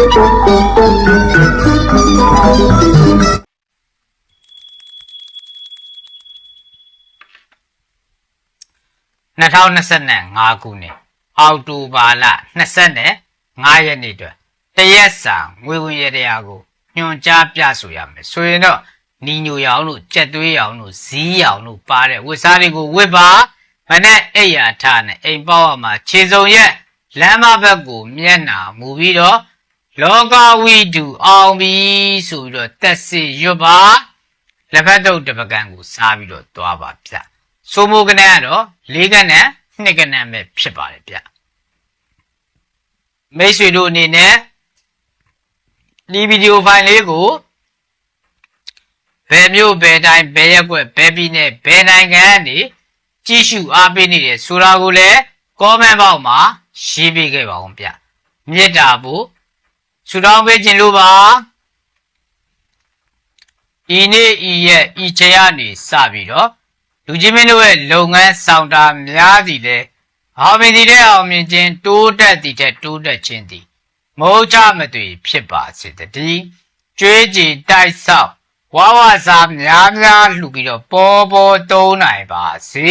2025ခုနှစ်အောက်တိုဘာလ25ရက်နေ့အတွက်တရက်စာငွေဝင်ရတရားကိုညွှန်ကြားပြဆိုရမယ်ဆိုရင်တော့နီညိုရောင်တို့ကြက်သွေးရောင်တို့ဇီးရောင်တို့ပါတဲ့ဝတ်စားတွေကိုဝတ်ပါမနဲ့အိယာထနဲ့အိမ်ပေါက်မှာခြေစုံရက်လမ်းမဘက်ကိုမျက်နာမူပြီးတော့ လောကဝိတုအောင်ပြီဆိုပြီးတော့တက်စီရွတ်ပါလက်ဖက်တုပ်တစ်ပကံကိုစားပြီးတော့သွားပါဗျစိုးမိုးကနန်းကတော့၄ကနန်းနှစ်ကနန်းပဲဖြစ်ပါတယ်ဗျမိတ်ဆွေတို့အနေနဲ့ဒီဗီဒီယိုဖိုင်လေးကိုဘယ်မျိုးဘယ်တိုင်းဘယ်ရက်ွက်ဘယ်ပြည်နယ်ဘယ်နိုင်ငံကနေကြည့်ရှုအားပေးနေတယ်ဆိုတာကိုလည်း comment box မှာရေးပေးခဲ့ပါဦးဗျမေတ္တာဖို့ ဆုတောင်းပေးခြင်းလို့ပါဤနေ့ဤရက်ဤချိန်ကနေစပြီးတော့လူကြီးမင်းတို့ရဲ့လုပ်ငန်းဆောင်တာများစီလဲအောင်မြင်သည်တဲ့အောင်မြင်ခြင်းတိုးတက်သည်တဲ့တိုးတက်ခြင်းသည်မဟုတ်ကြမသွေဖြစ်ပါစေတည်းကြွေးကြည်တိုက်ဆောက်ဝါဝစားများများလှူပြီးတော့ပေါ်ပေါ်တုံးနိုင်ပါစေ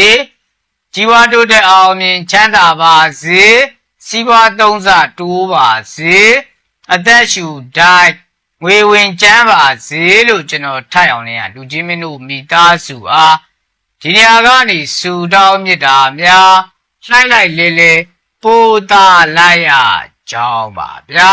ជីវတိုးတက်အောင်မြင်ချမ်းသာပါစေစီးပွားသုံးစတိုးပါစေ အသက်ရှူတိုင်းငွေဝင်ချမ်းပါစေလို့ကျွန်တော်ထပ်အောင်လေးကလူကြီးမင်းတို့မိသားစုအားဒီနေရာကနေစူတောင်းမြစ်တာများလှိုက်လိုက်လေးလေးပို့တာလိုက်ရကြောင်းပါဗျာ